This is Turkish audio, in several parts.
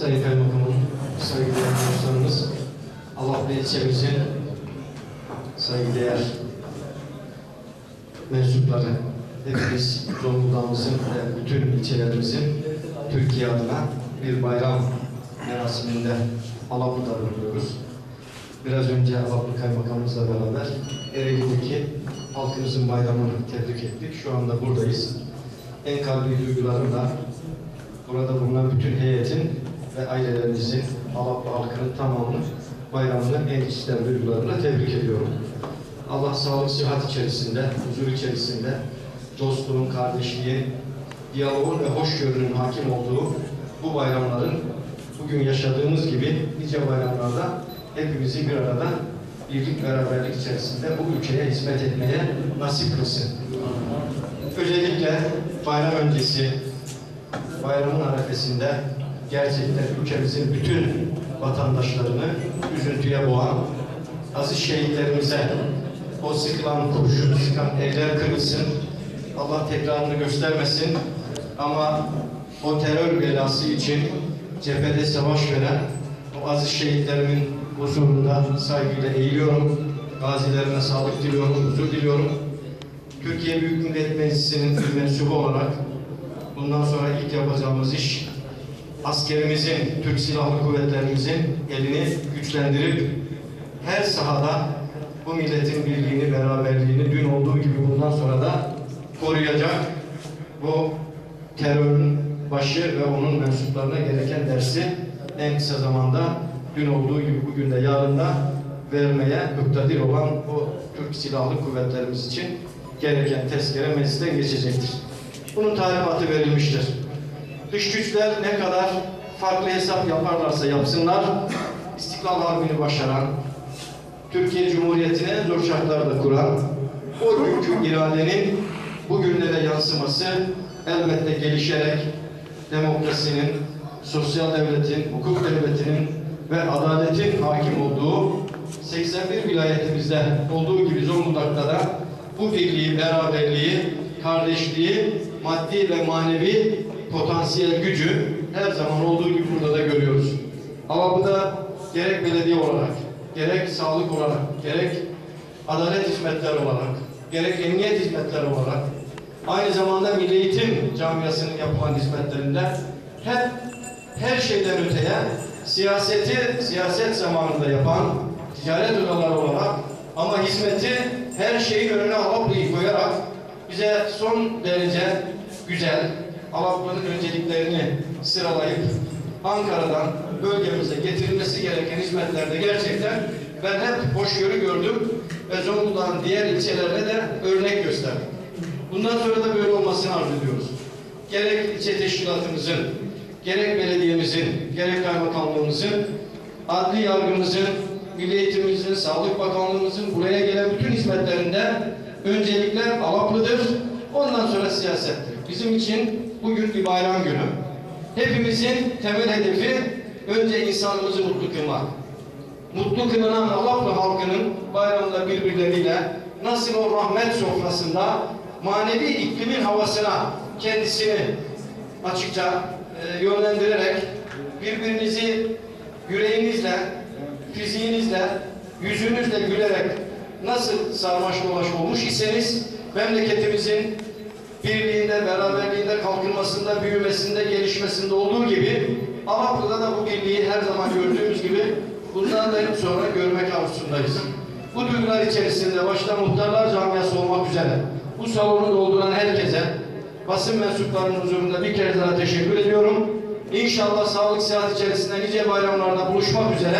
Sayın Kaymakamım, saygıdeğer dostlarımız, Allah Bey ilçemizin saygıdeğer mensupları, hepimiz Zonguldak'ımızın ve bütün ilçelerimizin Türkiye adına bir bayram merasiminde Alaplı'da bulunuyoruz. Biraz önce Alaplı Kaymakamımızla beraber Ereğli'deki halkımızın bayramını tebrik ettik. Şu anda buradayız. En kalbi duygularımla burada bulunan bütün heyetin ve ailelerimizin, Alaplı halkının tamamının bayramını en içten duygularımla tebrik ediyorum. Allah sağlık, sıhhat içerisinde, huzur içerisinde, dostluğun, kardeşliğin, diyaloğun ve hoşgörünün hakim olduğu bu bayramların bugün yaşadığımız gibi nice bayramlarda hepimizi bir arada birlik beraberlik içerisinde bu ülkeye hizmet etmeye nasip kılsın. Özellikle bayram öncesi, bayramın arefesinde gerçekten ülkemizin bütün vatandaşlarını üzüntüye boğan aziz şehitlerimize o sıkılan kurşun, sıkan eller kırılsın. Allah tekrarını göstermesin. Ama o terör belası için cephede savaş veren o aziz şehitlerimin huzurunda saygıyla eğiliyorum. Gazilerine sağlık diliyorum, huzur diliyorum. Türkiye Büyük Millet Meclisi'nin bir mensubu olarak bundan sonra ilk yapacağımız iş askerimizin, Türk Silahlı Kuvvetlerimizin elini güçlendirip her sahada bu milletin birliğini, beraberliğini dün olduğu gibi bundan sonra da koruyacak bu terörün başı ve onun mensuplarına gereken dersi en kısa zamanda dün olduğu gibi bugün de yarın da vermeye muktedir olan bu Türk Silahlı Kuvvetlerimiz için gereken tezkere meclisten geçecektir. Bunun talimatı verilmiştir. Dış güçler ne kadar farklı hesap yaparlarsa yapsınlar, İstiklal Harbi'ni başaran, Türkiye Cumhuriyeti'ne en zor şartlarda kuran, o günkü iradenin bugünlere yansıması elbette gelişerek demokrasinin, sosyal devletin, hukuk devletinin ve adaletin hakim olduğu 81 vilayetimizde olduğu gibi Zonguldak'ta da bu birliği, beraberliği, kardeşliği, maddi ve manevi potansiyel gücü her zaman olduğu gibi burada da görüyoruz. Ama bu da gerek belediye olarak, gerek sağlık olarak, gerek adalet hizmetleri olarak, gerek emniyet hizmetleri olarak, aynı zamanda milli eğitim camiasının yapılan hizmetlerinde hep her şeyden öteye siyaseti siyaset zamanında yapan ticaret odaları olarak ama hizmeti her şeyin önüne Alaplı'yı koyarak bize son derece güzel Alaplı'nın önceliklerini sıralayıp Ankara'dan bölgemize getirilmesi gereken hizmetlerde gerçekten ben hep hoşgörü gördüm ve Zonguldak'ın diğer ilçelerine de örnek gösterdim. Bundan sonra da böyle olmasını arzu ediyoruz. Gerek ilçe teşkilatımızın, gerek belediyemizin, gerek kaymakamlığımızın, adli yargımızın, Milli Eğitimimizin, Sağlık Bakanlığımızın buraya gelen bütün hizmetlerinde öncelikler Alaplı'dır. Ondan sonra siyasettir. Bizim için bugün bir bayram günü. Hepimizin temel hedefi önce insanımızı mutlu kılmak. Mutlu kılınan Alaplı halkının bayramda birbirleriyle nasıl o rahmet sofrasında manevi iklimin havasına kendisini açıkça e, yönlendirerek birbirinizi yüreğinizle, fiziğinizle, yüzünüzle gülerek nasıl sarmaş dolaş olmuş iseniz memleketimizin birliğinde, beraberliğinde, kalkınmasında, büyümesinde, gelişmesinde olduğu gibi Alaplı'da da bu birliği her zaman gördüğümüz gibi bundan da sonra görmek arzusundayız. Bu duygular içerisinde başta muhtarlar camiası olmak üzere bu salonu dolduran herkese basın mensuplarının huzurunda bir kez daha teşekkür ediyorum. İnşallah sağlık sıhhat içerisinde nice bayramlarda buluşmak üzere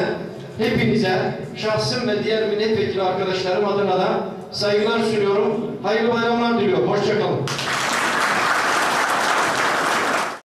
hepinize şahsım ve diğer milletvekili arkadaşlarım adına da saygılar sunuyorum. Hayırlı bayramlar diliyorum. Hoşçakalın.